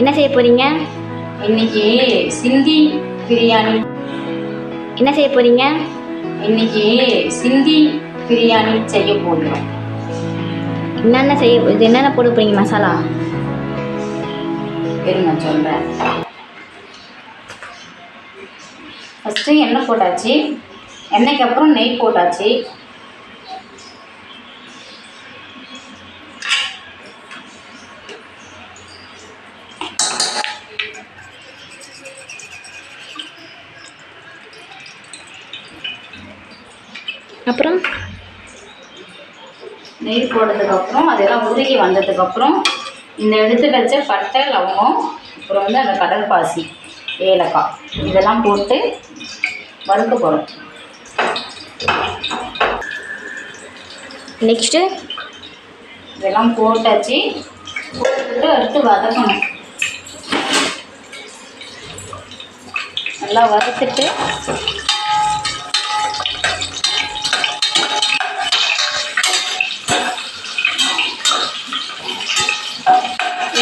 என்ன செய்ய போறீங்க? இன்னைக்கு சிந்தி பிரியாணி. என்ன செய்ய போறீங்க? இன்னைக்கு சிந்தி பிரியாணி செய்ய போகிறோம். என்னென்ன செய்ய இது என்னென்ன போட போறீங்க மசாலா? இருங்க சொல்கிறேன் ஃபஸ்ட்டு எண்ணெய் போட்டாச்சு? எண்ணெய்க்கு அப்புறம் நெய் போட்டாச்சு? நெய் போட்டதுக்கப்புறம் அதெல்லாம் உருகி வந்ததுக்கப்புறம் இந்த எடுத்து வச்ச பட்டை லவங்கம் அப்புறம் வந்து அந்த கடல் பாசி ஏலக்காய் இதெல்லாம் போட்டு வறுக்க போகிறோம் நெக்ஸ்ட்டு இதெல்லாம் போட்டாச்சு. போட்டுட்டு அடுத்து வதக்கணும். நல்லா வறுத்துட்டு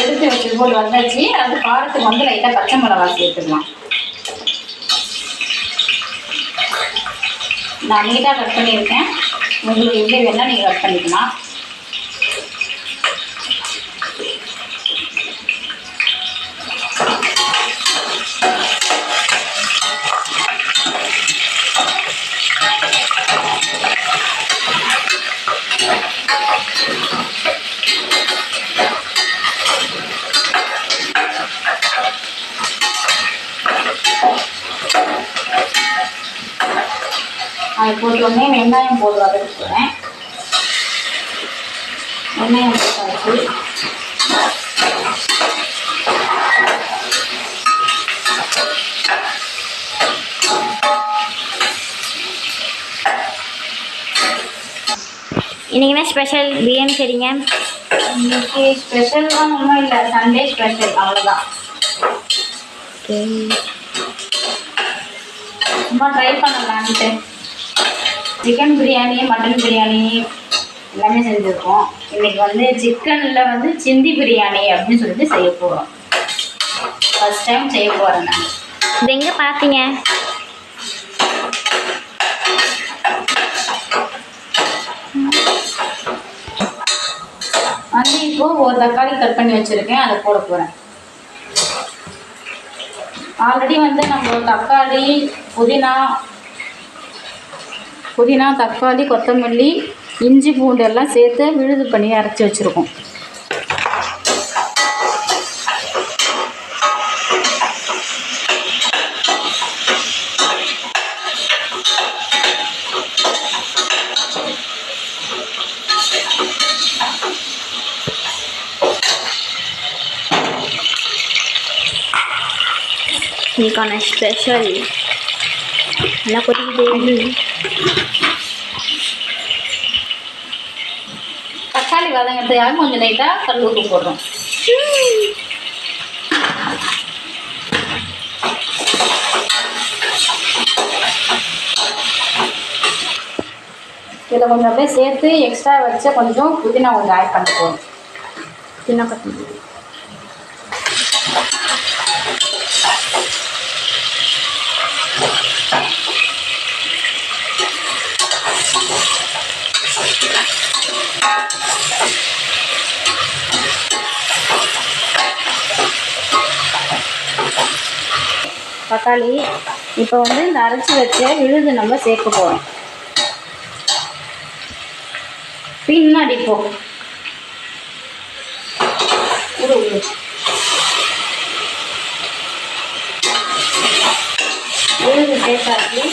எடுத்து வச்சது போல் வந்தாச்சு. அது காரத்துக்கு வந்து லைட்டாக பச்சை மிளகா சேர்த்துக்கலாம். நான் நீட்டாக கட் பண்ணியிருக்கேன். உங்களுக்கு எப்படி வேணால் நீங்கள் கட் பண்ணிக்கலாம். அது போட்ட உடனே வெங்காயம் போட்டு வதக்கிக்கிறேன் வெங்காயம் போட்டாச்சு. இன்னைக்கு என்ன ஸ்பெஷல் பிரியாணி செய்றீங்க? இன்னைக்கு ஸ்பெஷல்லாம் ஒன்றும் இல்லை. சண்டே ஸ்பெஷல் அவ்வளோதான் சும்மா ட்ரை பண்ணலான்ட்டு சிக்கன் பிரியாணி மட்டன் பிரியாணி எல்லாமே செஞ்சுருக்கோம். இன்னைக்கு வந்து சிக்கனில் வந்து சிந்தி பிரியாணி அப்படின்னு சொல்லிட்டு செய்ய போகிறோம் ஃபஸ்ட் டைம் செய்ய போகிறேன் நான். இது எங்கே பார்த்தீங்க வந்து இப்போ ஒரு தக்காளி கட் பண்ணி வச்சுருக்கேன். அதை போட போகிறேன் ஆல்ரெடி வந்து நம்ம தக்காளி புதினா புதினா தக்காளி கொத்தமல்லி இஞ்சி பூண்டு எல்லாம் சேர்த்து விழுது பண்ணி அரைச்சி வச்சுருக்கோம். இன்னைக்கான ஸ்பெஷல் நல்லா கொதிக்குது தக்காளி வதங்கிறதுக்காக கொஞ்சம் லைட்டாக கல் உப்பு போடுறோம். இதில் கொஞ்சம் அப்படியே சேர்த்து எக்ஸ்ட்ரா வச்சு கொஞ்சம் புதினா கொஞ்சம் ஆட் பண்ணி போகணும் சின்ன தக்காளி. இப்போ வந்து இந்த அரைச்சி வச்ச விழுது நம்ம சேர்க்க போகிறோம் பின்னாடி போ. உரு, உரு. விழுது சேர்த்தாச்சு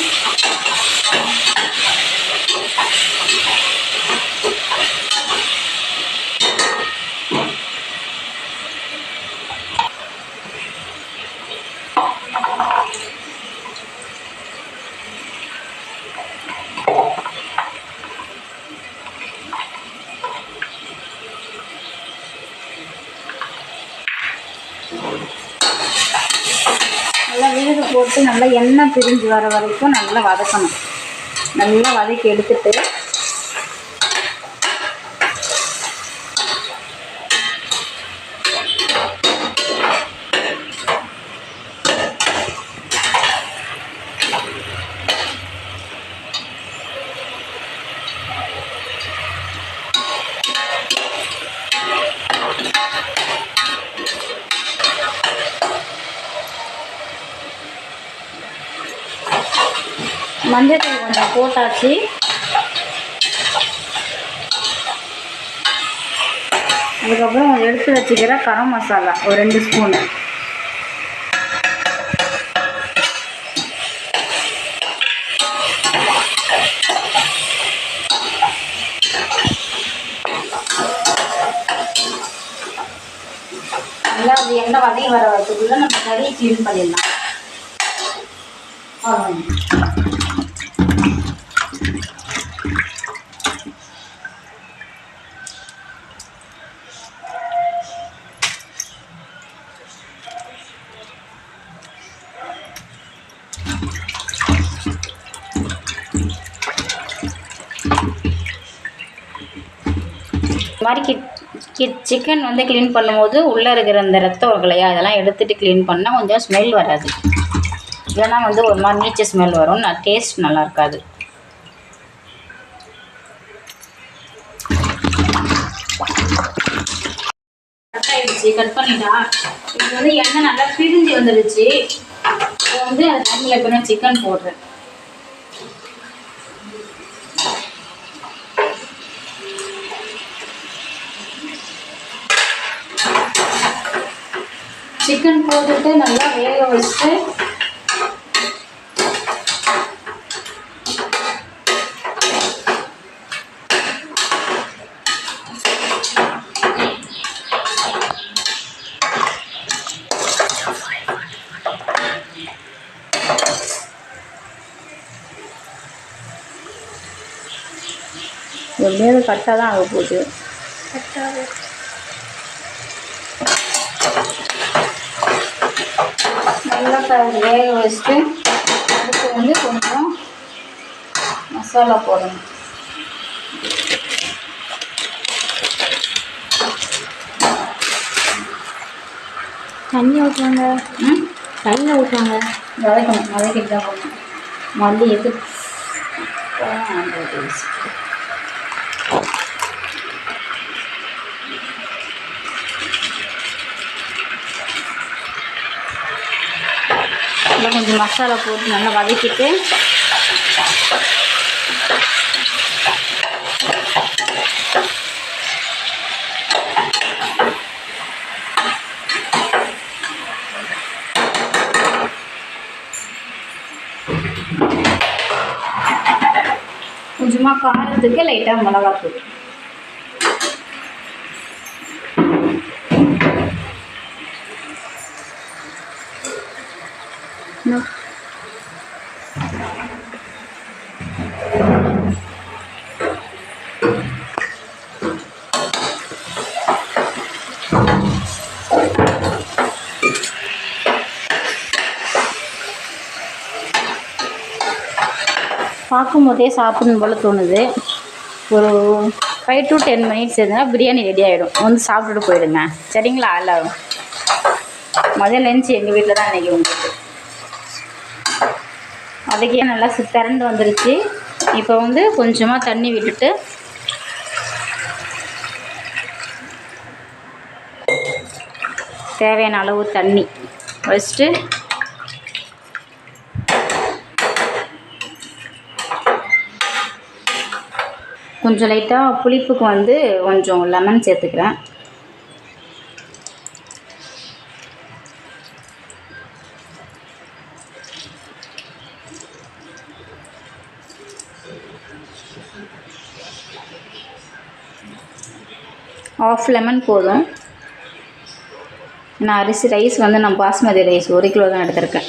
நல்லா விழுது போட்டு நல்லா எண்ணெய் பிரிஞ்சு வர வரைக்கும் நல்லா வதக்கணும். நல்லா வதக்கி எடுத்துட்டு மஞ்சத்தூள் கொஞ்சம் போட்டாச்சு. அதுக்கப்புறம் எடுத்து வச்சுக்கிற கரம் மசாலா ஒரு ரெண்டு ஸ்பூனு நல்லா அது எண்ணெய் வதங்கி வர வரதுக்குள்ள நம்ம கறியை க்ளீன் பண்ணிடலாம். அவ்வளவுதான். மாதிரி கிட் கிட் சிக்கன் வந்து க்ளீன் பண்ணும்போது உள்ளே இருக்கிற அந்த ரத்தம் இருக்கு இல்லையா அதெல்லாம் எடுத்துகிட்டு க்ளீன் பண்ணால் கொஞ்சம் ஸ்மெல் வராது. இல்லைன்னா வந்து ஒரு மாதிரி நீச்ச ஸ்மெல் வரும். நான் டேஸ்ட் நல்லா இருக்காது. கட் கட் பண்ணிட்டா. இது வந்து எண்ணெய் நல்லா பிரிஞ்சு வந்துடுச்சு. இப்போ வந்து அது இப்போ நான் சிக்கன் போடுறேன். சிக்கன் போட்டுட்டு நல்லா வேக வச்சுட்டு எப்படியாவது கட்டாக தான் ஆக போகுது. நல்லா வேக வச்சுட்டு அடுத்து வந்து கொஞ்சம் மசாலா போடணும். தண்ணி ஊற்றுவாங்க ம்? தண்ணி ஊற்றுவாங்க வதக்கணும் வதக்கிட்டு தான் போடணும். மல்லி எது நல்லா கொஞ்சம் மசாலா போட்டு நல்லா வதக்கிட்டு கொஞ்சமாக காரத்துக்கு லைட்டாக மிளகாத்தூள். பார்க்கும்போதே சாப்பிடணும் போல் தோணுது. ஒரு ஃபைவ் டு டென் மினிட்ஸ் இருந்தால் பிரியாணி ரெடி ஆகிடும் வந்து சாப்பிட்டுட்டு போயிடுங்க. சரிங்களா எல்லோரும்? மதியம் லஞ்ச் எங்கள் வீட்டில் தான் இன்றைக்கி உங்களுக்கு. அதுக்கே நல்லா சு- திரண்டு வந்துருச்சு. இப்போ வந்து கொஞ்சமாக தண்ணி விட்டுட்டு தேவையான அளவு தண்ணி வச்சுட்டு கொஞ்சம் லைட்டாக புளிப்புக்கு வந்து கொஞ்சம் லெமன் சேர்த்துக்கிறேன். ஆஃப் லெமன் போதும். நான் அரிசி ரைஸ் வந்து நான் பாஸ்மதி ரைஸ் ஒரு கிலோ தான் எடுத்திருக்கேன்.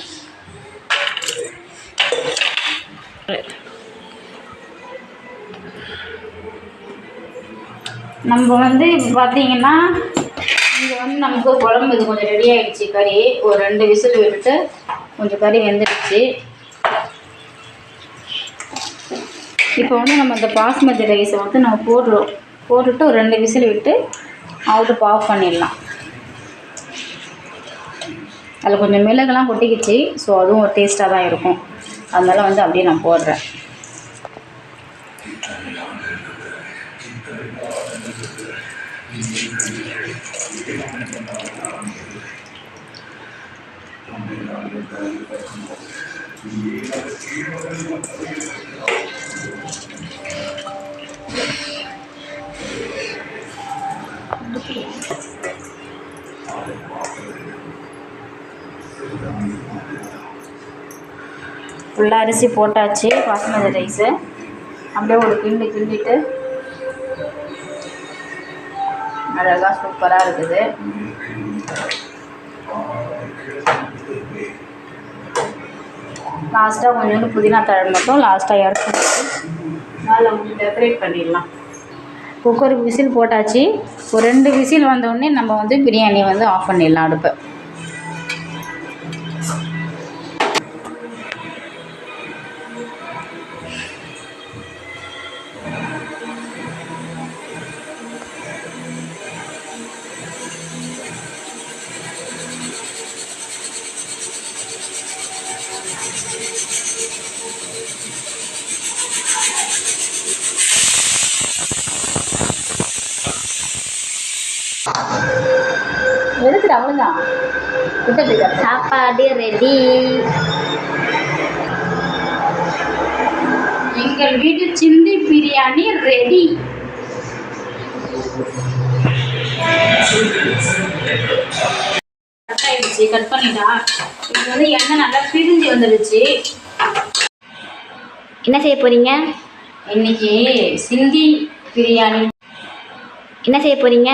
நம்ம வந்து பார்த்திங்கன்னா பார்த்தீங்கன்னா இங்கே வந்து நமக்கு குழம்பு இது கொஞ்சம் ரெடி ஆகிடுச்சு கறி. ஒரு ரெண்டு விசில் விட்டுட்டு கொஞ்சம் கறி வெந்துடுச்சு. இப்போ வந்து நம்ம இந்த பாஸ்மதி ரைஸை வந்து நம்ம போடுறோம் போட்டுட்டு ஒரு ரெண்டு விசில் விட்டு அவுட்டு ஆஃப் பண்ணிடலாம். அதில் கொஞ்சம் மிளகுலாம் கொட்டிக்கிச்சு. ஸோ அதுவும் ஒரு டேஸ்ட்டாக தான் இருக்கும். அதனால் வந்து அப்படியே நான் போடுறேன். ஃபுல்லாக அரிசி போட்டாச்சு பாஸ்மதி ரைஸு அப்படியே ஒரு கிண்டு கிண்டிட்டு அழகாக சூப்பராக இருக்குது. லாஸ்ட்டாக கொஞ்சோண்டு புதினா தழை மட்டும் லாஸ்ட்டாக இறக்கி மேலே டெக்கரேட் பண்ணிடலாம். குக்கர் விசில் போட்டாச்சு. ஒரு ரெண்டு விசில் வந்தோடனே நம்ம வந்து பிரியாணி வந்து ஆஃப் பண்ணிடலாம் அடுப்பை. எதுக்கு அவ்வளோதான் சாப்பாடு ரெடி எங்கள் வீட்டு சிந்தி பிரியாணி ரெடி கட் ஆயிடுச்சு கட் பண்ணிட்டா? இது வந்து எண்ணெய் நல்லா பிரிஞ்சு வந்துடுச்சு. என்ன செய்ய போறீங்க? இன்னைக்கு சிந்தி பிரியாணி. என்ன செய்ய போறீங்க?